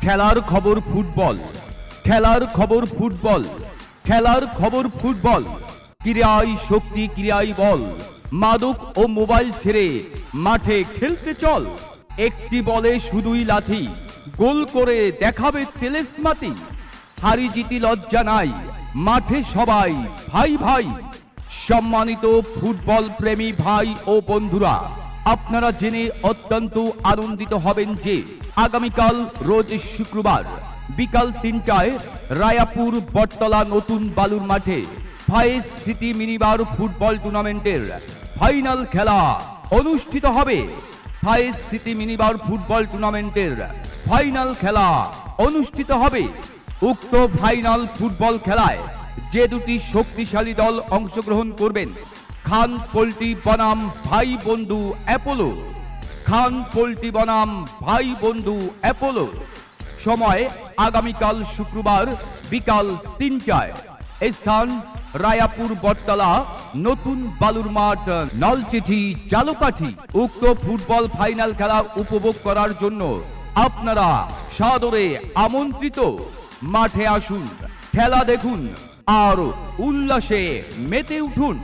খেলার খবর ফুটবল। খেলার খবর ফুটবল। খেলার খবর ফুটবল। ক্রীড়াই শক্তি ক্রীড়াই বল। মাদক ও মোবাইল ছেড়ে মাঠে খেলতে চল। একটি বলে শুধুই লাথি। গোল করে দেখাবে তেলেসমাতি। হারি জিতি লজ্জা নাই। মাঠে সবাই ভাই ভাই। সম্মানিত ফুটবল প্রেমী ভাই ও বন্ধুরা আপনারা জেনে অত্যন্ত আনন্দিত হবেন যে আগামীকাল রোজ শুক্রবার বিকাল তিনটায় রায়াপুর, বটতলা নতুন বালুর মাঠে ফায়েজ সিটি মিনিবার ফুটবল টুর্নামেন্টের ফাইনাল খেলা অনুষ্ঠিত হবে। ফায়েজ সিটি মিনিবার ফুটবল টুর্নামেন্টের ফাইনাল খেলা অনুষ্ঠিত হবে। উক্ত ফাইনাল ফুটবল খেলায় যে দুটি শক্তিশালী দল অংশগ্রহণ করবেন খান পোল্ট্রি বনাম ভাই বন্ধু অ্যাপোলো। খান পোল্ট্রি বনাম ভাই বন্ধু অ্যাপোলো। সময় আগামীকাল শুক্রবার বিকাল তিনটায়। স্থান রায়াপুর বটতলা, নতুন বালুর মাঠ, নলচিঠি চালুকাঠি উক্ত ফুটবল ফাইনাল খেলা উপভোগ করার জন্য আপনারা সাদরে আমন্ত্রিত। মাঠে আসুন, খেলা দেখুন, আর উল্লাসে মেতে উঠুন।